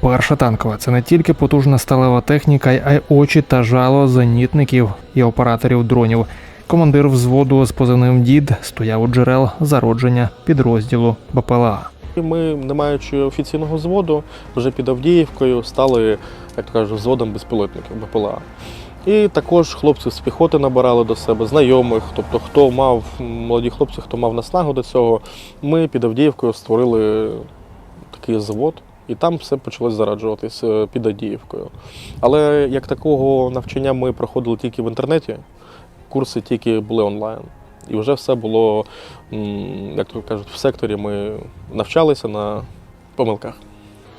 Перша танкова це не тільки потужна сталева техніка, а й очі та жало зенітників і операторів дронів. Командир взводу з позивним дід стояв у джерел зародження підрозділу БПЛА. Ми, не маючи офіційного взводу, вже під Авдіївкою стали, як то кажуть, взводом безпілотників БПЛА. І також хлопців з піхоти набирали до себе, знайомих, тобто хто мав, молоді хлопці, хто мав наснагу до цього, ми під Авдіївкою створили такий завод, і там все почалось зараджуватись е, під Авдіївкою. Але як такого навчання ми проходили тільки в інтернеті, курси тільки були онлайн. І вже все було, як то кажуть, в секторі ми навчалися на помилках.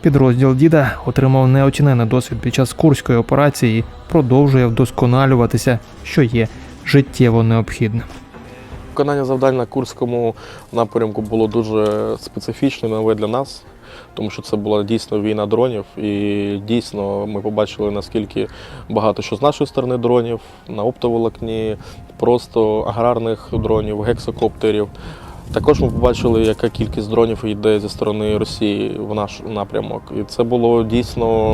Підрозділ діда отримав неоцінений досвід під час курської операції і продовжує вдосконалюватися, що є життєво необхідним. Виконання завдань на Курському напрямку було дуже специфічне, нове для нас, тому що це була дійсно війна дронів, і дійсно ми побачили, наскільки багато що з нашої сторони дронів, на оптоволокні, просто аграрних дронів, гексокоптерів. Також ми побачили, яка кількість дронів йде зі сторони Росії в наш напрямок. І це було дійсно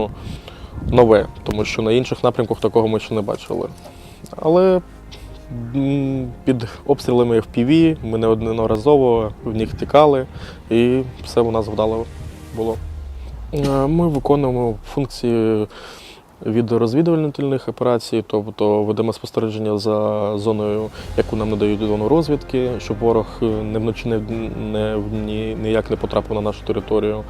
нове, тому що на інших напрямках такого ми ще не бачили. Але під обстрілами FPV ми неодноразово в них тікали, і все у нас вдало було. Е, Ми виконуємо функції від розвідувальних операцій, тобто ведемо спостереження за зоною, яку нам надають зону розвідки, щоб ворог не вночі не, не, ні- ніяк не потрапив на нашу територію.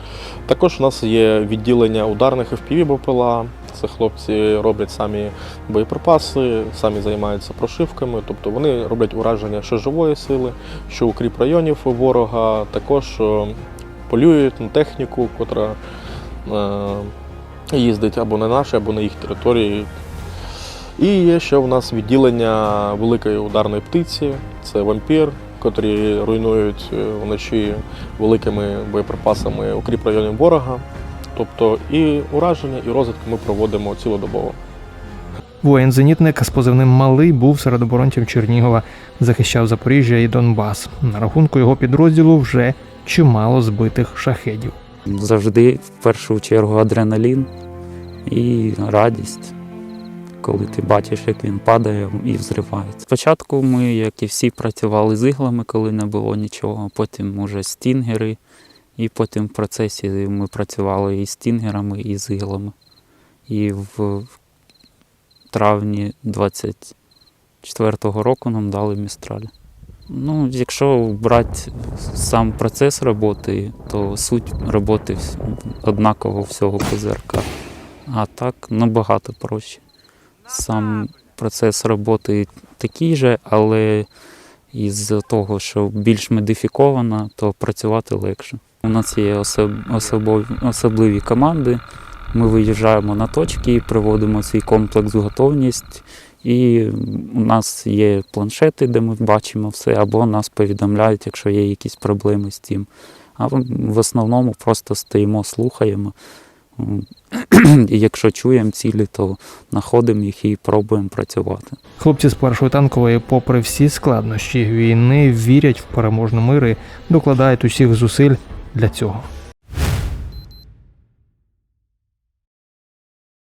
Також у нас є відділення ударних FPV БПЛА. Це хлопці роблять самі боєприпаси, самі займаються прошивками, тобто вони роблять ураження що живої сили, що укріп районів ворога, також е, полюють на техніку, котра е, їздить або на нашій, або на їх території. І є ще у нас відділення великої ударної птиці, це вампір, котрі руйнують е, вночі великими боєприпасами укріп районів ворога. Тобто і ураження, і розвідку ми проводимо цілодобово. Воїн-зенітник з позивним Малий був серед оборонців Чернігова, захищав Запоріжжя і Донбас. На рахунку його підрозділу вже чимало збитих шахедів. Завжди в першу чергу адреналін і радість, коли ти бачиш, як він падає і взривається. Спочатку ми, як і всі, працювали з іглами, коли не було нічого, потім уже стінгери, і потім в процесі ми працювали і стінгерами, і з іглами. І в травні 24-го року нам дали містралі. Ну, якщо брати сам процес роботи, то суть роботи однаково всього ПЗРК. А так набагато проще. Сам процес роботи такий же, але із того, що більш модифікована, то працювати легше. У нас є особливі команди. Ми виїжджаємо на точки, приводимо свій комплекс в готовність. І у нас є планшети, де ми бачимо все, або нас повідомляють, якщо є якісь проблеми з цим. А в основному просто стоїмо, слухаємо. І якщо чуємо цілі, то знаходимо їх і пробуємо працювати. Хлопці з першої танкової, попри всі складнощі війни, вірять в переможний мир і докладають усіх зусиль для цього.